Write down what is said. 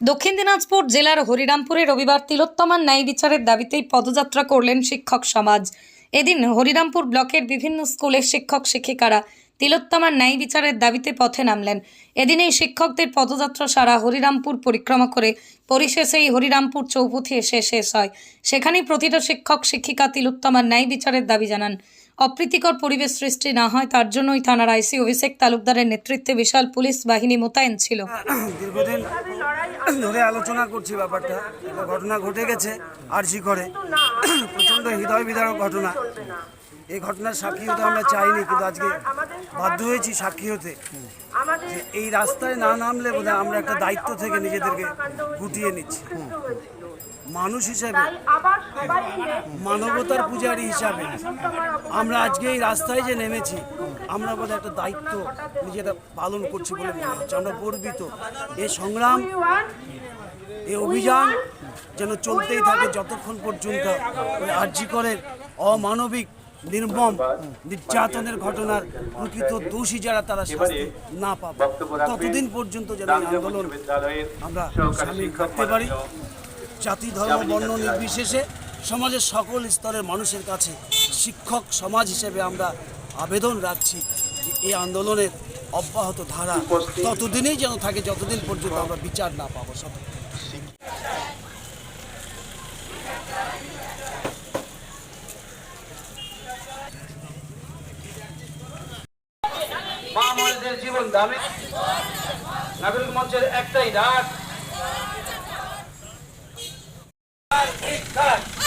দক্ষিণ দিনাজপুর জেলার হরিরামপুরে রবিবার তিলোত্তমার ন্যায় বিচারের দাবিতেই পদযাত্রা করলেন শিক্ষক সমাজ। এদিন হরিরামপুর ব্লকের বিভিন্ন স্কুলের শিক্ষক শিক্ষিকারা তিলোত্তমার ন্যায় বিচারের দাবিতে পথে নামলেন। এদিন এই শিক্ষকদের পদযাত্রা সারা হরিরামপুর পরিক্রমা করে পরিশেষে এই হরিরামপুর চৌপথি এসে শেষ হয়। সেখানেই প্রতিটা শিক্ষক শিক্ষিকা তিলোত্তমার ন্যায় বিচারের দাবি জানান। অপ্রীতিকর পরিবেশ সৃষ্টি না হয়, তার জন্যই থানার আইসি অভিষেক তালুকদারের নেতৃত্বে বিশাল পুলিশ বাহিনী মোতায়েন ছিল। দীর্ঘদিন ধরে আলোচনা করছি ব্যাপারটা। ঘটনা ঘটে গেছে আরজি করে। প্রচণ্ড হৃদয় বিদারক ঘটনা। এই ঘটনার সাক্ষী হতে আমরা চাইনি, কিন্তু আজকে বাধ্য হয়েছি সাক্ষী হতে। এই রাস্তায় না নামলে বোধ আমরা একটা দায়িত্ব থেকে নিজেদেরকে গুটিয়ে নিচ্ছি। মানুষ হিসাবে মানবতার পূজারী হিসাবে। আমরা আজকে এই রাস্তায় যে নেমেছি আমরা বোধহয় একটা দায়িত্ব নিজেরা পালন করছি বলে মনে হচ্ছে। আমরা গর্বিত। এই সংগ্রাম এই অভিযান যেন চলতেই থাকে যতক্ষণ পর্যন্ত ওই আর্যিকরের অমানবিক নির্মম নির্যাতনের ঘটনার প্রকৃত দোষী যারা তারা শাস্তি না পাবে। ততদিন পর্যন্ত যেন আন্দোলন আমরা সামিল থাকতে পারি। জাতি ধর্ম বর্ণ নির্বিশেষে সমাজের সকল স্তরের মানুষের কাছে শিক্ষক সমাজ হিসেবে আমরা আবেদন রাখছি যে এই আন্দোলনের অব্যাহত ধারা ততদিনই যেন থাকে যতদিন পর্যন্ত আমরা বিচার না পাবো। সব মা জীবন দামে। নাগরিক মঞ্চের একটাই ডাক Ricardo!